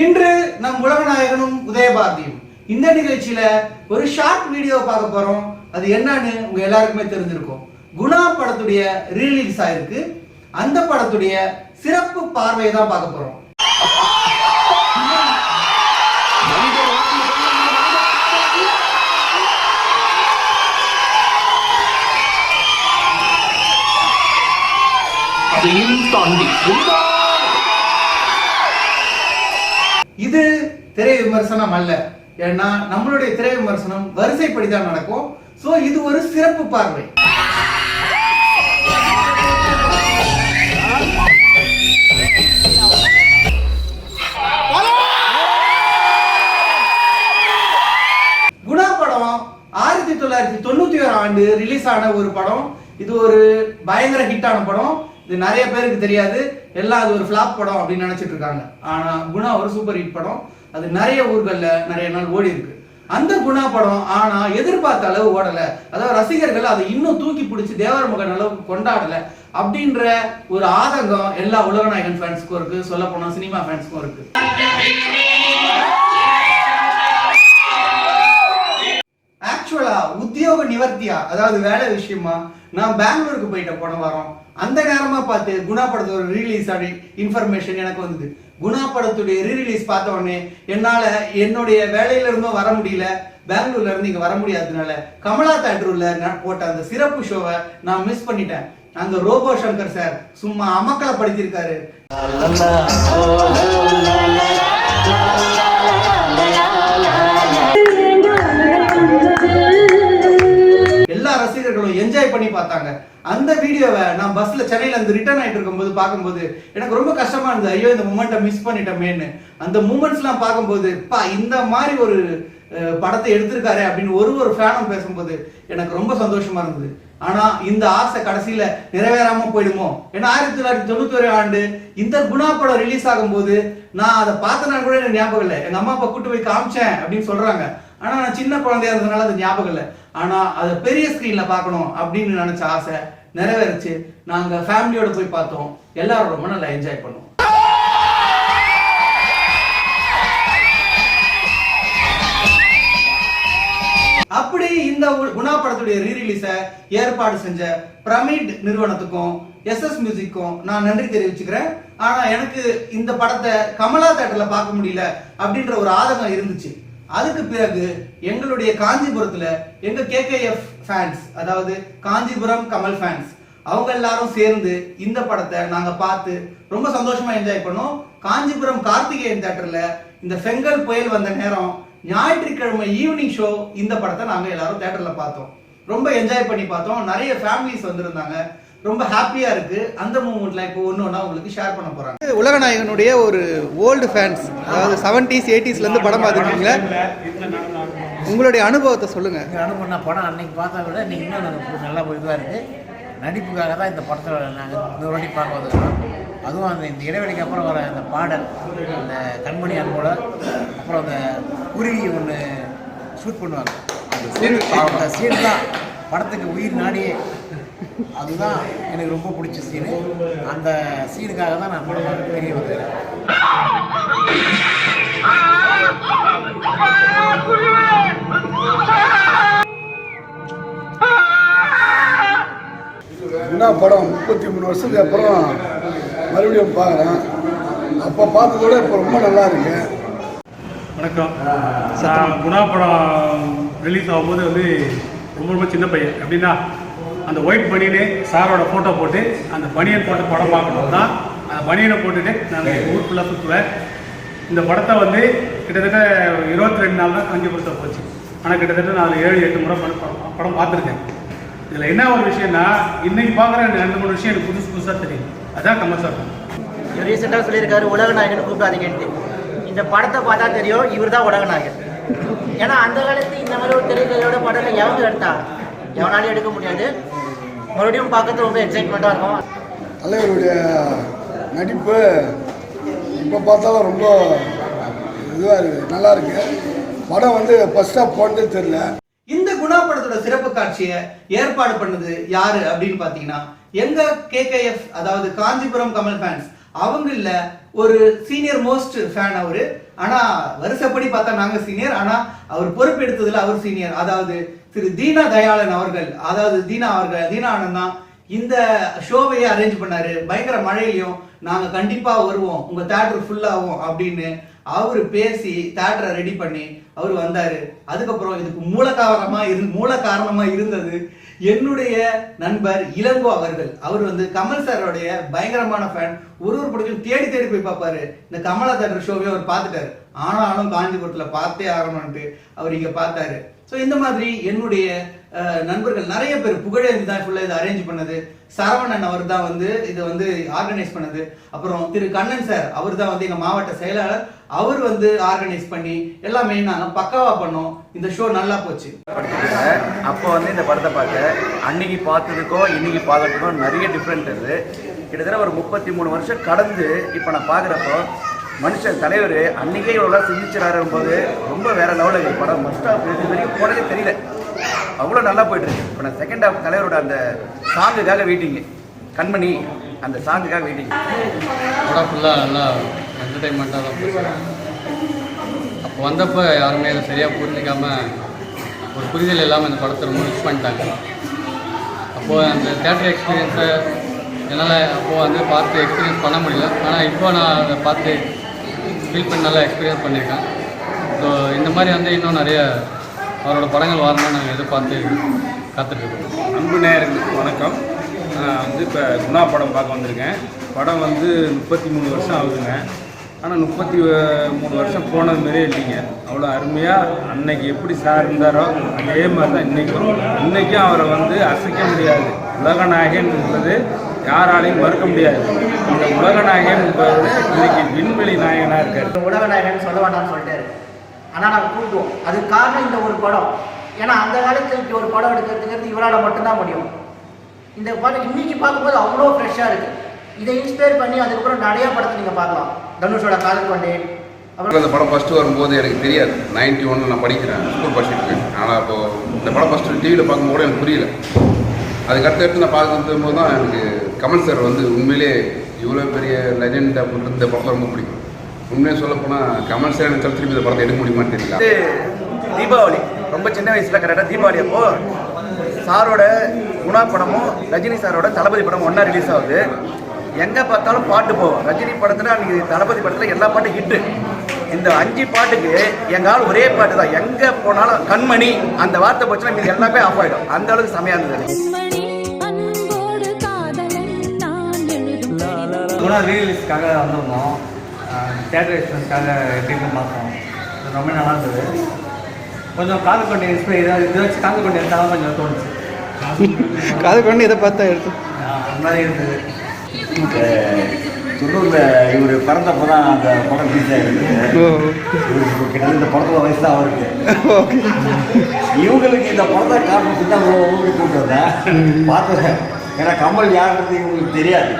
இன்று நம் உலகநாயகனும் உதயபாரதியும் இந்த நிகழ்ச்சியில ஒரு ஷார்ட் வீடியோ பார்க்க போறோம். அது என்னன்னு உங்க எல்லாருக்குமே தெரிஞ்சிருக்கும். குணா படத்துடைய ரீலீஸ் ஆயிருக்கு. அந்த படத்துடைய சிறப்பு பார்வையை தான் பார்க்க போறோம். அதையும் தாண்டி இது திரை விமர்சனம் அல்ல. ஏன்னா நம்மளுடைய திரை விமர்சனம் வரிசைப்படி தான் நடக்கும். சோ இது ஒரு சிறப்பு பார்வை. குணா படம் ஆயிரத்தி தொள்ளாயிரத்தி தொண்ணூத்தி ஓராம் ஆண்டு ரிலீஸ் ஆன ஒரு படம். இது ஒரு பயங்கர ஹிட்டான படம். இது நிறைய பேருக்கு தெரியாது. எல்லாம் அது ஒரு ஃபிளாப் படம் அப்படின்னு நினைச்சிட்டு இருக்காங்க. ஆனா குணா ஒரு சூப்பர் ஹிட் படம். அது நிறைய ஊர்களில் நிறைய நாள் ஓடி இருக்கு. அந்த குணா படம் ஆனா எதிர்பார்த்த அளவு ஓடல. அதாவது ரசிகர்கள் அதை இன்னும் தூக்கி பிடிச்சி தேவர மகன் அளவுக்கு கொண்டாடல அப்படின்ற ஒரு ஆதங்கம் எல்லா உலகநாயகன் ஃபேன்ஸ்க்கும் இருக்கு. சொல்ல போனா சினிமா ஃபேன்ஸ்க்கும் இருக்கு. ஆக்சுவலா உத்தியோக நிவர்த்தியா அதாவது வேலை விஷயமா நான் பெங்களூருக்கு போயிட்ட போன வாரம் அந்த நேரமா பார்த்து குணா படத்தோட ரீலீஸ் ஆடி இன்ஃபர்மேஷன் எனக்கு வந்தது குணா படத்துடைய ரீரிலீஸ் பார்த்த உடனே என்னால என்னுடைய வேலையில இருந்தும் வர முடியல பெங்களூர்ல இருந்து இங்க வர முடியாததுனால கமலா தேட்டர்ல நான் போட்ட அந்த சிறப்பு ஷோவை நான் மிஸ் பண்ணிட்டேன் அந்த ரோபோ சங்கர் சார் சும்மா அமக்கலை படுத்திருக்காரு ரசிகர்களும் என்ஜாய் பண்ணி பார்த்தாங்க. அந்த வீடியோவை நான் பஸ்ல சென்னையில இருந்து ரிட்டர்ன் ஆயிட்டு இருக்கும்போது பார்க்கும்போது எனக்கு ரொம்ப கஷ்டமா இருந்தது. ஐயோ இந்த மூமெண்ட்டை மிஸ் பண்ணிட்டோமேன்னு. அந்த மூமெண்ட்ஸ்லாம் பார்க்கும்போது பா இந்த மாதிரி ஒரு படத்தை எடுத்திருக்காரு அப்படின்னு ஒரு ஒரு ஃபேனும் பேசும்போது எனக்கு ரொம்ப சந்தோஷமா இருந்தது. ஆனா இந்த ஆசை கடைசியில நிறைவேறாம போயிடுமோ? ஏன்னா ஆயிரத்தி தொள்ளாயிரத்தி தொண்ணூத்தி ஒரு ஆண்டு இந்த குணா படம் ரிலீஸ் ஆகும்போது நான் அதை பார்த்தனா கூட எனக்கு ஞாபகம் இல்லை. எங்க அம்மா அப்பா கூட்டு போய் காமிச்சேன் அப்படின்னு சொல்றாங்க. ஆனா நான் சின்ன குழந்தையா இருந்ததுனால அது ஞாபகம் இல்லை. ஆனால் அதை பெரிய ஸ்க்ரீனில் பார்க்கணும் அப்படின்னு நினச்ச ஆசை நிறைவேறிச்சு. நாங்கள் ஃபேமிலியோட போய் பார்த்தோம். எல்லாரும் ரொம்ப நல்லா என்ஜாய் பண்ணோம். அப்படி இந்த குணா படத்துடைய ரீரிலீஸ ஏற்பாடு செஞ்ச பிரமிட் நிறுவனத்துக்கும் எஸ் எஸ் மியூசிக்கும் நான் நன்றி தெரிவிச்சுக்கிறேன். ஆனா எனக்கு இந்த படத்தை கமலா தேட்டர்ல பார்க்க முடியல அப்படின்ற ஒரு ஆதங்கம் இருந்துச்சு. அதுக்கு பிறகு எங்களுடைய காஞ்சிபுரத்துல எங்க கேகேஎஃப் ஃபேன்ஸ் அதாவது காஞ்சிபுரம் கமல் ஃபேன்ஸ் அவங்க எல்லாரும் சேர்ந்து இந்த படத்தை நாங்க பார்த்து ரொம்ப சந்தோஷமா என்ஜாய் பண்ணோம். காஞ்சிபுரம் கார்த்திகேயன் தேட்டர்ல இந்த செங்கல் புயல் வந்த நேரம் ஞாயிற்றுக்கிழமை ஈவினிங் ஷோ இந்த படத்தை நாங்க எல்லாரும் தேட்டர்ல பார்த்தோம். ரொம்ப என்ஜாய் பண்ணி பார்த்தோம். நிறைய ஃபேமிலிஸ் வந்திருந்தாங்க. ரொம்ப ஹாப்பியா இருக்கு. அந்த மூமெண்ட்ல இப்போ ஒன்று ஒன்றா உங்களுக்கு ஷேர் பண்ண போறாங்க. உலகநாயகனுடைய ஒரு ஓல்டு ஃபேன்ஸ் அதாவது செவன்டிஸ் எயிட்டிஸ்ல இருந்து படம் பார்த்துருக்கீங்களா? உங்களுடைய அனுபவத்தை சொல்லுங்க. நீங்கள் அனுப்புன படம் அன்னைக்கு பார்த்தா விட இன்னைக்கு இன்னும் நல்லா போய் தான் இருக்குது நடிப்புக்காக தான் இந்த படத்தை நாங்கள் இன்னொரு வாட்டி பார்க்க வந்துருக்கோம். அதுவும் அந்த இந்த இடைவெளிக்கு அப்புறம் வர அந்த பாடல் அந்த கண்மணி அன்போட அப்புறம் அந்த குருவி ஒன்று ஷூட் பண்ணுவாங்க. அந்த சீன் அந்த சீன் தான் படத்துக்கு உயிர் நாடியே. அதுதான் எனக்கு ரொம்ப பிடிச்ச சீனு அந்த சீனுக்காக தான் நான் படம் பார்க்க தெரிய வந்தேன். குணா படம்? முப்பத்தி மூணு வருஷத்துக்கு அப்புறம் மறுபடியும் பார்க்குறேன். அப்போ பார்த்ததோட இப்போ ரொம்ப நல்லா இருக்கு. வணக்கம். குணா படம் ரிலீஸ் ஆகும்போது வந்து ரொம்ப ரொம்ப சின்ன பையன். எப்படின்னா அந்த ஒயிட் பனியனே சாரோட ஃபோட்டோ போட்டு அந்த பனியன் போட்டு படம் பார்க்கணும். தான் அந்த பனியனை போட்டுட்டு நான் ஊர் ஃபுல்லாக சுற்றுவேன் இந்த படத்தை வந்து கிட்டத்தட்ட இருபத்தி ரெண்டு நாள் தான் காஞ்சிபுரத்தை போச்சு. ஆனால் கிட்டத்தட்ட நான் ஏழு எட்டு முறை படம் படம் பார்த்துருக்கேன். இதில் என்ன ஒரு விஷயம்னா இன்னைக்கு பார்க்குற ரெண்டு மூணு விஷயம் எனக்கு புதுசு புதுசாக தெரியும். அதான் கமல் சார். இவர் ரீசெண்டாக சொல்லியிருக்காரு உலக நாயகன் கூப்பிடாதீங்கன்ட்டு. இந்த படத்தை பார்த்தா தெரியும் இவர் தான் உலக நாயகன் ஏன்னா அந்த காலத்து இந்த மாதிரி ஒரு திரைக்கதையோட படத்தை எவங்க எடுத்தா எவனாலையும் எடுக்க முடியாது. மறுபடியும் பார்க்கறது ரொம்ப எக்ஸைட்மெண்ட்டாக இருக்கும். தலைவருடைய நடிப்பு இப்போ பார்த்தாலும் ரொம்ப இதுவாக இருக்குது நல்லா இருக்கு. படம் வந்து ஃபர்ஸ்ட் ஆஃப் போனதே தெரில இந்த குணா படத்தோட சிறப்பு காட்சியை ஏற்பாடு பண்ணது யாரு அப்படின்னு பாத்தீங்கன்னா எங்க கேகேஎஃப் அதாவது காஞ்சிபுரம் கமல் ஃபேன்ஸ் அவங்கள ஒரு சீனியர் மோஸ்ட் ஃபேன் அவர். ஆனால் வருஷப்படி பார்த்தா நாங்கள் சீனியர் ஆனால் அவர் பொறுப்பெடுத்ததில் அவர் சீனியர் அதாவது திரு தீனா தயாளன் அவர்கள் அதாவது தீனா அவர்கள் தீனா ஆனந்த் தான் இந்த ஷோவையே அரேஞ்ச் பண்ணாரு. பயங்கர மழையிலையும் நாங்கள் கண்டிப்பாக வருவோம். உங்கள் தேட்டர் ஃபுல்லாகும் அப்படின்னு அவர் பேசி தேட்டரை ரெடி பண்ணி அவர் வந்தார். அதுக்கப்புறம் இதுக்கு மூல காரணமாக இரு மூல காரணமாக இருந்தது என்னுடைய நண்பர் இளங்கோ அவர்கள். அவர் வந்து கமல் சாரோடைய பயங்கரமான ஃபேன் ஒரு ஒரு படத்தையும் தேடி தேடி போய் பார்ப்பாரு. இந்த கமலா தேட்டர் ஷோவே அவர் பார்த்துட்டாரு. ஆனாலும் காஞ்சிபுரத்தில் பார்த்தே ஆகணும்ட்டு அவர் இங்கே பார்த்தாரு. ஸோ இந்த மாதிரி என்னுடைய நண்பர்கள் நிறைய பேர் புகழேந்தி தான் ஃபுல்லாக இதை அரேஞ்ச் பண்ணது. சரவணன் அவர் தான் வந்து இதை வந்து ஆர்கனைஸ் பண்ணது. அப்புறம் திரு கண்ணன் சார் அவர் தான் வந்து எங்கள் மாவட்ட செயலாளர். அவர் வந்து ஆர்கனைஸ் பண்ணி எல்லாமே நாங்கள் பக்காவா பண்ணோம். இந்த ஷோ நல்லா போச்சு. அப்போ வந்து இந்த படத்தை பார்க்க அன்னைக்கு பார்த்ததுக்கோ இன்னைக்கு பார்க்கறதுக்கோ நிறைய டிஃப்ரெண்ட் இருக்குது கிட்டத்தட்ட ஒரு முப்பத்தி மூணு வருஷம் கடந்து இப்போ நான் பார்க்குறப்போ மனுஷன் தலைவர் அன்னைக்கே இவ்வளோ சிந்திச்சிடாரும் போது ரொம்ப வேற லெவலில் இருக்கு படம் ஃபர்ஸ்ட் ஹாஃப் இது வரைக்கும் போனதே தெரியல. அவ்வளோ நல்லா போயிட்டு இருக்கு. இப்போ நான் செகண்ட் ஹாஃப் தலைவரோட அந்த சாங்குக்காக வெயிட்டிங்கு கண்மணி அந்த சாங்குக்காக வெயிட்டிங் படம் ஃபுல்லாக நல்லா என்டர்டைன்மெண்ட்டாக தான் போச்சு. அப்போ வந்தப்போ யாருமே அதை சரியாக புரிஞ்சிக்காமல் ஒரு புரிதல் இல்லாமல் இந்த படத்தை ரொம்ப மிஸ் பண்ணிட்டாங்க. அப்போது அந்த தேட்டர் எக்ஸ்பீரியன்ஸை என்னால் அப்போது வந்து பார்த்து எக்ஸ்பீரியன்ஸ் பண்ண முடியல. ஆனால் இப்போ நான் அதை பார்த்து ஃபீல் பண்ணி நல்லா எக்ஸ்பீரியன்ஸ் பண்ணியிருக்கேன். ஸோ இந்த மாதிரி வந்து இன்னும் நிறைய அவரோட படங்கள் வரணும்னு நாங்கள் எதிர்பார்த்து காத்துட்ருக்கோம் அன்பு நேயர்களுக்கு வணக்கம். நான் வந்து இப்போ குணா படம் பார்க்க வந்திருக்கேன். படம் வந்து முப்பத்தி மூணு வருஷம் ஆகுதுங்க. ஆனால் முப்பத்தி மூணு வருஷம் போனது மாதிரியே இல்லைங்க. அவ்வளோ அருமையாக அன்னைக்கு எப்படி சார் இருந்தாரோ அதே மாதிரி தான் இன்றைக்கும் இன்றைக்கும் அவரை வந்து அசைக்க முடியாது. உலகநாயகன் என்பது யாராலையும் மறுக்க முடியாது. இந்த உலகநாயகன் என்பது இன்னைக்கு விண்வெளி நாயகனாக இருக்கார். உலகநாயகன் உலக நாயகன் சொல்ல வேண்டாம்னு சொல்லிட்டாரு. ஆனால் நாங்கள் கூப்பிடுவோம். அது காரணம் இந்த ஒரு படம். ஏன்னா அந்த காலத்தில் இப்படி ஒரு படம் எடுக்கிறதுங்கிறது இவரால் மட்டும்தான் முடியும். இந்த படம் இன்னைக்கு பார்க்கும்போது அவ்வளோ ஃப்ரெஷ்ஷாக இருக்குது இதை இன்ஸ்பயர் பண்ணி அதுக்கப்புறம் நிறைய படத்தை நீங்கள் பார்க்கலாம். தனுஷோட காதல் அப்புறம் இந்த படம் ஃபஸ்ட்டு வரும்போது எனக்கு தெரியாது. நைன்டி ஒன்ல நான் படிக்கிறேன் ஸ்கூல் படிச்சுட்டு இருக்கேன் ஆனால் அப்போ இந்த படம் ஃபஸ்ட்டு டிவியில் பார்க்கும்போது எனக்கு புரியல. அதுக்கு அடுத்து எடுத்து நான் பார்க்கும் போது தான் எனக்கு கமல் சார் வந்து உண்மையிலே இவ்வளோ பெரிய லெஜெண்ட் அப்படின்றது இந்த படத்தை ரொம்ப பிடிக்கும். உண்மையாக சொல்லப்போனால் கமல் சார் எனக்கு திருப்பி இந்த படத்தை எடுக்க முடியுமான்னு தெரியல. தீபாவளி. ரொம்ப சின்ன வயசுல கரெக்டாக தீபாவளி அப்போ சாரோட குணா படமும் ரஜினி சாரோட தளபதி படம் ஒன்றா ரிலீஸ் ஆகுது. எங்கே பார்த்தாலும் பாட்டு போகும் ரஜினி படத்தில் அன்றைக்கி தளபதி படத்தில் எல்லா பாட்டும் ஹிட்டு இந்த அஞ்சு பாட்டுக்கு எங்க ஆள் ஒரே பாட்டு தான். எங்கே போனாலும் கண்மணி அந்த வார்த்தை போச்சுன்னா மீதி எல்லாமே ஆஃப் ஆகிடும் அந்த அளவுக்கு செமையாக இருந்தது கண்மணி அன்போடு காதலன் நான் எழுதும் கடிதம். குணா ரீலீஸ்க்காக வந்திருந்தோம் தேட்டர் எக்ஸ்பீரியன்ஸ்க்காக எப்படி இருக்குன்னு பார்த்தோம். ரொம்ப நல்லா இருந்தது. கொஞ்சம் காது கொண்டு இன்ஸ்பைர் இதாக இதை வச்சு காது கொண்டு எடுத்தாலும் கொஞ்சம் தோணுச்சு. காது கொண்டு இதை பார்த்தா எடுத்து. அந்த மாதிரி இருந்தது. தொண்ணூறில் இவர் பிறந்தப்போ தான் அந்த படம் ரிலீஸ் ஆகிருக்கு கிட்டத்தட்ட இந்த படத்தோட வயசு தான் அவருக்கு. இவங்களுக்கு இந்த படத்தை காரணத்துக்கு தான் ஊருக்கு கூப்பிட்டு வந்தேன் பார்த்தேன். ஏன்னா கமல் யாருன்றது இவங்களுக்கு தெரியாது.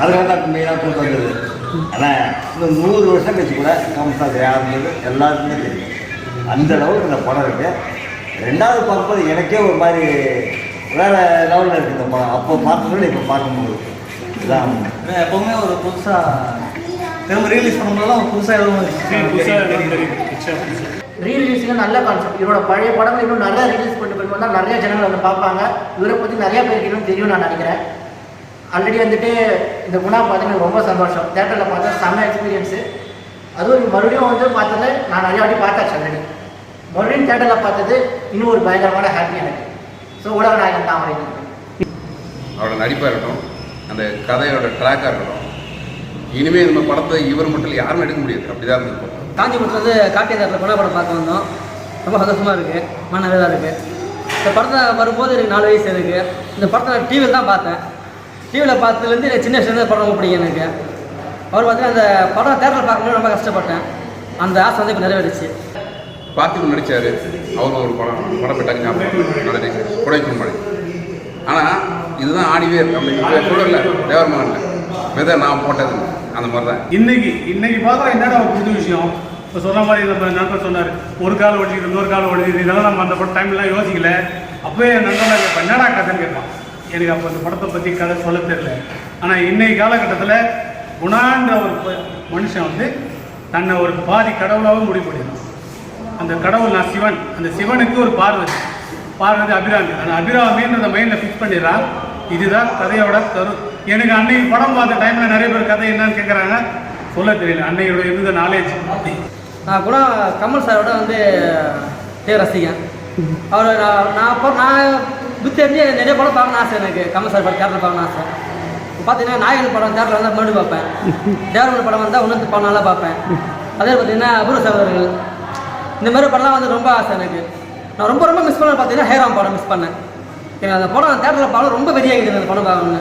அதுக்காக தான் மெயினாக கூப்பிட்டு வந்தது. ஆனால் இன்னும் நூறு வருஷம் கழிச்சு கூட கமல் சார் யாருன்றது எல்லாருக்குமே தெரியும். அந்த அளவுக்கு இந்த படம் இருக்கு. ரெண்டாவது பார்க்கும்போது எனக்கே ஒரு மாதிரி வேற லெவலில் இருக்குது இந்த படம் அப்போ பார்த்ததோட இப்போ பார்க்கும்போது இதான். எப்போவுமே ஒரு புதுசாக திரும்ப ரீலீஸ் பண்ணும்போதெல்லாம் ஒரு புதுசாக எதுவும் ரீ ரிலீஸுங்க நல்ல கான்செப்ட் இவரோட பழைய படங்கள் இன்னும் நிறைய ரிலீஸ் பண்ணி பண்ணி வந்தால் நிறைய ஜனங்கள் வந்து பார்ப்பாங்க. இவரை பற்றி நிறைய பேருக்கு இன்னும் தெரியும் நான் நினைக்கிறேன். ஆல்ரெடி வந்துட்டு இந்த குணா பார்த்து எனக்கு ரொம்ப சந்தோஷம். தேட்டரில் பார்த்தா செம்ம எக்ஸ்பீரியன்ஸு அதுவும் மறுபடியும் வந்து பார்த்தது நான் நிறைய வாட்டி பார்த்தாச்சு ஆல்ரெடி மறுபடியும் தேட்டரில் பார்த்தது இன்னும் ஒரு பயங்கரமான ஹாப்பி எனக்கு. ஸோ உலக நாயகன் தான் அவரை அவரோட நடிப்பாக இருக்கட்டும் அந்த கதையோட ட்ராக்காக இருக்கட்டும் இனிமேல் இந்த படத்தை இவர் மட்டும் யாருமே எடுக்க முடியாது. அப்படி தான் இருந்திருக்கும் காஞ்சிபுரத்தில் வந்து காட்டிய தேட்டரில் கொலை படம் பார்க்க வந்தோம். ரொம்ப சந்தோஷமாக இருக்குது மன நிறைவாக இருக்குது இந்த படத்தை வரும்போது எனக்கு நாலு வயசு இருக்குது இந்த படத்தை நான் டிவியில் தான் பார்த்தேன். டிவியில் பார்த்ததுலேருந்து எனக்கு சின்ன வயசுலேருந்து படம் ரொம்ப பிடிக்கும் எனக்கு. அவர் பார்த்தீங்கன்னா அந்த படம் தேட்டரில் பார்க்கும்போது ரொம்ப கஷ்டப்பட்டேன். அந்த ஆசை வந்து இப்போ நிறைவேறிச்சு. பார்த்திபன் நடித்தார் அவர் ஒரு படம் படம் பெற்றாங்க ஞாபகம் நல்ல குடைக்கும் மழை ஆனால் இதுதான் ஆடிவேர் அப்படி சொல்லல. தேவர்மகனில் விதை நான் போட்டது அந்த மாதிரி தான் இன்னைக்கு இன்னைக்கு பார்க்குற என்னடா ஒரு புது விஷயம்? இப்போ சொன்ன மாதிரி நம்ம நண்பர் சொன்னார். ஒரு கால் ஒடிக்குது இன்னொரு கால் ஒடிக்குது இதெல்லாம் நம்ம அந்த டைம்லாம் யோசிக்கல. அப்போயே என் நண்பன் கேட்பான் என்னடா கதைன்னு கேட்பான். எனக்கு அப்போ அந்த படத்தை பற்றி கதை சொல்ல தெரியல. ஆனால் இன்னைக்கு காலகட்டத்தில் குணான்ற ஒரு மனுஷன் வந்து தன்னை ஒரு பாதி கடவுளாகவும் முடிவு பண்ணிடணும் அந்த கடவுள் நான் சிவன். அந்த சிவனுக்கு ஒரு பார்வதி. பார்வதி அபிராமி. அந்த அபிராமின்றத மைண்டில் ஃபிக்ஸ் பண்ணிடுறான் இதுதான் கதையோட கரு. எனக்கு அன்னைக்கு படம் பார்த்த டைமில் நிறைய பேர் கதை என்னன்னு கேட்குறாங்க சொல்ல தெரியல. அன்னையோட இருந்த நாலேஜ் அப்படி நான் கூட கமல் சாரோட வந்து தே ரசிகன். அவர் நான் நான் அப்போ நான் புத்தி தெரிஞ்சு நிறைய படம் பார்க்கணும் ஆசை எனக்கு. கமல் சார் படம் தேட்டரில் பார்க்கணும் ஆசை. பார்த்தீங்கன்னா நாயகன் படம் தேட்டரில் வந்தால் மறுபடியும் பார்ப்பேன். தேவரன் படம் வந்தால் உணர்ந்து படம் நல்லா பார்ப்பேன். அதே பார்த்தீங்கன்னா அபூர்வ சகோதரர்கள். இந்த மாதிரி படம்லாம் வந்து ரொம்ப ஆசை எனக்கு. நான் ரொம்ப ரொம்ப மிஸ் பண்ண பார்த்தீங்கன்னா ஹேராம் படம் மிஸ் பண்ணேன். எனக்கு அந்த படம் தேட்டரில் படம் ரொம்ப வெறியாகிடுது அந்த படம் பார்க்கணும்னு.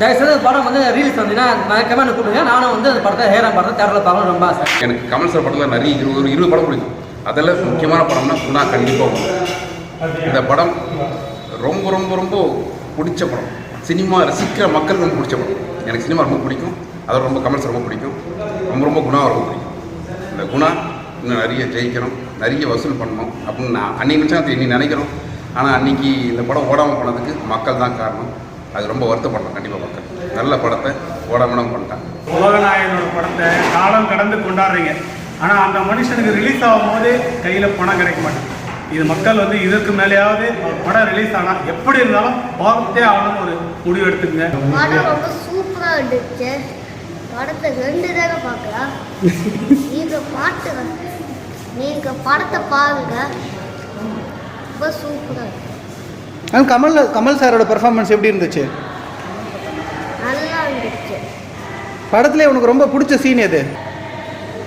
தயவுசெய்து அந்த படம் வந்து ரீல்ஸ் வந்தீங்கன்னா மறக்காம எனக்கு கொடுங்க நானும் வந்து அந்த படத்தை ஹேராம் படத்தை தேட்டரில் பார்க்கணும் ரொம்ப ஆசை. எனக்கு கமல் சார் படத்தில் நிறைய இருபது ஒரு இருபது படம் பிடிக்கும். அதில் முக்கியமான படம்னா குணா கண்டிப்பாக இந்த படம் ரொம்ப ரொம்ப ரொம்ப பிடிச்ச படம். சினிமா ரசிக்கிற மக்களுக்கு ரொம்ப பிடிச்ச படம். எனக்கு சினிமா ரொம்ப பிடிக்கும். அதை ரொம்ப கமல் சார் ரொம்ப பிடிக்கும். ரொம்ப ரொம்ப குணா ரொம்ப பிடிக்கும். இந்த குணா இன்னும் நிறைய ஜெயிக்கணும். நிறைய வசூல் பண்ணணும் அப்படின்னு நான் அன்னைக்கு நினச்சா அது இன்னைக்கு நினைக்கிறோம் ஆனால் அன்னைக்கு இந்த படம் ஓடாமல் போனதுக்கு மக்கள் தான் காரணம். அது ரொம்ப வருத்தப்படணும் கண்டிப்பாக மக்கள். நல்ல படத்தை ஓடாமலும் பண்ணிட்டாங்க. உலகநாயகனோட படத்தை காலம் கடந்து கொண்டாடுறீங்க. ஆனால் அந்த மனுஷனுக்கு ரிலீஸ் ஆகும் போது கையில் பணம் கிடைக்க மாட்டேங்குது. இது மக்கள் வந்து இதற்கு மேலேயாவது ஒரு படம் ரிலீஸ் ஆனால் எப்படி இருந்தாலும் பார்த்தே ஆகணும்னு ஒரு முடிவு எடுத்துக்கங்க. படம் ரொம்ப சூப்பராக இருந்துச்சு. படத்தை ரெண்டு தடவை பார்க்கலாம். நீங்கள் பாட்டு நீங்கள் படத்தை பாருங்க. ரொம்ப சூப்பராக இருக்கு. கமல் கமல் சாரோட பெர்ஃபார்மன்ஸ் எப்படி இருந்துச்சு? நல்லா இருந்துச்சு. படத்துல உனக்கு ரொம்ப பிடிச்ச சீன் எது?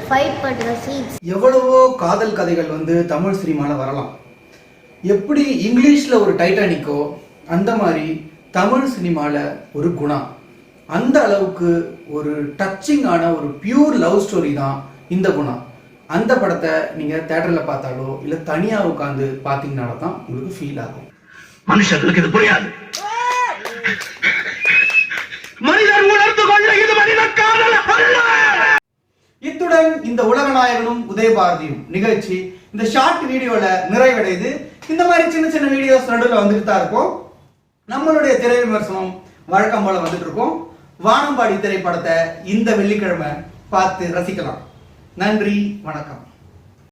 ஃபைட் பண்ணுற சீன்ஸ் எவ்வளவோ காதல் கதைகள் வந்து தமிழ் சினிமாவில் வரலாம். எப்படி இங்கிலீஷில் ஒரு டைட்டானிக்கோ அந்த மாதிரி தமிழ் சினிமாவில் ஒரு குணா. அந்த அளவுக்கு ஒரு டச்சிங்கான ஒரு பியூர் லவ் ஸ்டோரி தான் இந்த குணா. அந்த படத்தை நீங்கள் தேட்டரில் பார்த்தாலோ இல்லை தனியாக உட்காந்து பார்த்தீங்கனால தான் உங்களுக்கு ஃபீல் ஆகும். மனுஷர்களுக்கு இது புரியாது. மனிதன் உணர்ந்து கொள்ள இது மனித காதல் இத்துடன் இந்த உலகநாயகனும் உதயபாரதியும் நிகழ்ச்சி இந்த ஷார்ட் வீடியோல நிறைவடையுது. இந்த மாதிரி சின்ன சின்ன வீடியோஸ் நடுவில் வந்துட்டு தான் இருக்கும் நம்மளுடைய திரை விமர்சனம் வழக்கம் போல வந்துட்டு இருக்கும். வானம்பாடி திரைப்படத்தை இந்த வெள்ளிக்கிழமை பார்த்து ரசிக்கலாம். நன்றி வணக்கம்.